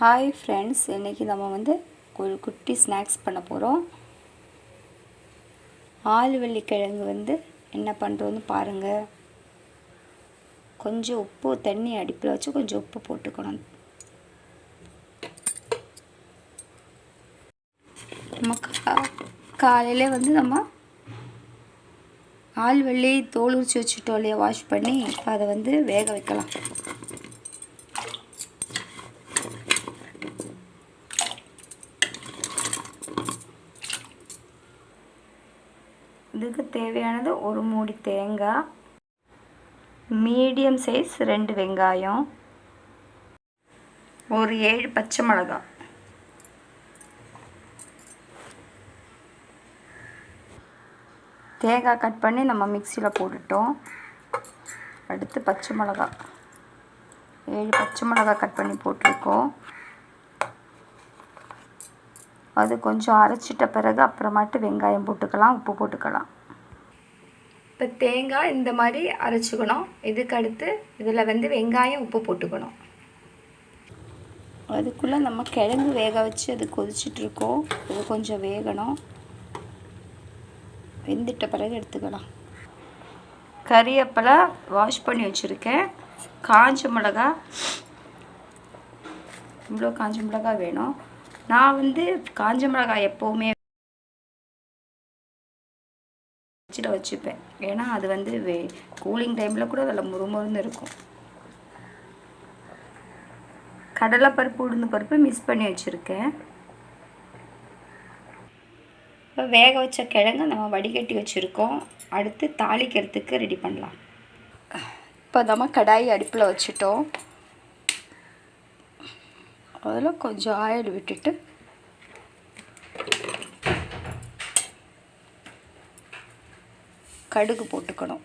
Hi friends இன்றைக்கி நம்ம வந்து ஒரு குட்டி ஸ்நாக்ஸ் பண்ண போகிறோம் ஆலுவள்ளி வந்து என்ன பண்ணுறோன்னு பாருங்கள் கொஞ்சம் உப்பு தண்ணி அடுப்பில் வச்சு கொஞ்சம் உப்பு போட்டுக்கணும். நம்ம காலையில் வந்து நம்ம ஆல்வள்ளி தோல் உரிச்சு வச்சுட்டோம் இல்லையா வாஷ் பண்ணி அதை வந்து வேக வைக்கலாம். இதுக்கு தேவையானது ஒரு மூடி தேங்காய் மீடியம் சைஸ் ரெண்டு வெங்காயம் ஒரு ஏழு பச்சை மிளகாய். தேங்காய் கட் பண்ணி நம்ம மிக்சியில் போட்டுட்டோம். அடுத்து பச்சை மிளகாய். ஏழு பச்சை மிளகாய் கட் பண்ணி போட்டிருக்கோம். அது கொஞ்சம் அரைச்சிட்ட பிறகு அப்புறமாட்டு வெங்காயம் போட்டுக்கலாம் உப்பு போட்டுக்கலாம். இப்போ தேங்காய் இந்த மாதிரி அரைச்சிக்கணும். இதுக்கு அடுத்து இதில் வந்து வெங்காயம் உப்பு போட்டுக்கணும். அதுக்குள்ளே நம்ம கிழங்கு வேக வச்சு அது கொதிச்சிட்ருக்கோம் இது கொஞ்சம் வேகணும். வெந்துட்ட பிறகு எடுத்துக்கலாம். கறியப்பலை வாஷ் பண்ணி வச்சுருக்கேன். காஞ்ச மிளகா இவ்வளோ காஞ்ச மிளகா வேணும். நான் வந்து காஞ்ச மிளகாய் எப்போவுமே ஃப்ரிட்ஜில் வச்சுப்பேன். ஏன்னா அது வந்து வே கூலிங் டைமில் கூட அதில் முறுமுறுன்னு இருக்கும். கடலைப்பருப்பு உளுந்து பருப்பு மிக்ஸ் பண்ணி வச்சுருக்கேன். இப்போ வேக வச்ச கிழங்கு நம்ம வடிகட்டி வச்சுருக்கோம். அடுத்து தாளிக்கிறதுக்கு ரெடி பண்ணலாம். இப்போ நம்ம கடாய் அடுப்பில் வச்சுட்டோம். அதில் கொஞ்சம் ஆயில் விட்டுட்டு கடுகு போட்டுக்கணும்.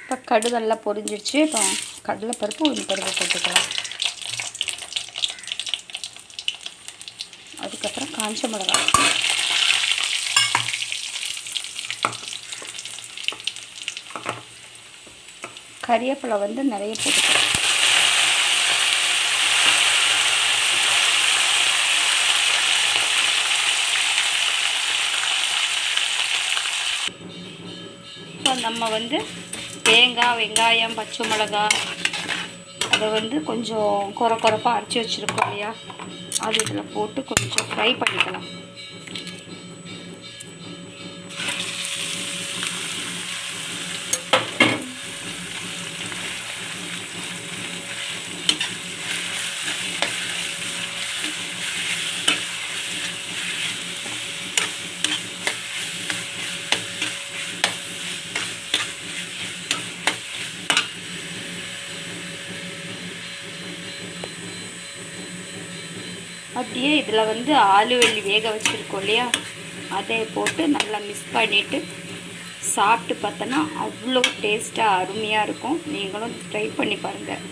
இப்போ கடுகு நல்லா பொரிஞ்சிடுச்சு இப்போ கடலைப்பருப்பு ஒரு பருப்பு போட்டுக்கலாம். அதுக்கப்புறம் காஞ்ச மிளகாய். கறிவேப்பிலை வந்து நிறைய போட்டுக்கலாம். இப்போ நம்ம வந்து தேங்காய் வெங்காயம் பச்சை மிளகா அதை வந்து கொஞ்சம் குறை குறைப்பாக அரைச்சி வச்சுருக்கோம் இல்லையா? அது இதில் போட்டு கொஞ்சம் ஃப்ரை பண்ணிக்கலாம். அப்படியே இதில் வந்து ஆலுவலி வேக வச்சுருக்கோம் இல்லையா? அதை போட்டு நல்லா மிக்ஸ் பண்ணிவிட்டு சாப்பிட்டு பார்த்தோன்னா அவ்வளோ டேஸ்ட்டாக அருமையாக இருக்கும். நீங்களும் ட்ரை பண்ணி பாருங்கள்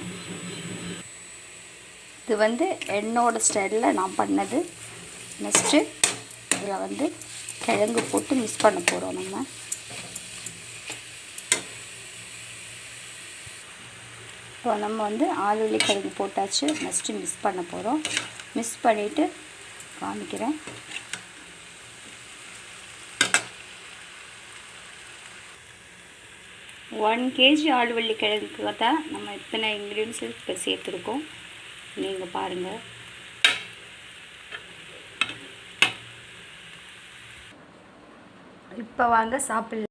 இது வந்து என்னோடய ஸ்டைலில் நான் பண்ணது. நெக்ஸ்ட்டு இதில் வந்து கிழங்கு போட்டு மிக்ஸ் பண்ண போகிறோம் நம்ம. இப்போ நம்ம வந்து ஆலுவலி கிழங்கு போட்டாச்சு. நெக்ஸ்ட்டு மிக்ஸ் பண்ண போகிறோம் மிக்ஸ் பண்ணிவிட்டு காமிக்கிறேன். ஒன் கேஜி ஆலுவள்ளி கிழங்குக்கு தான் நம்ம இத்தனை இன்க்ரீடியன்ஸ் இப்போ சேர்த்துருக்கோம். நீங்கள் பாருங்கள் இப்போ வாங்க சாப்பிட்லாம்.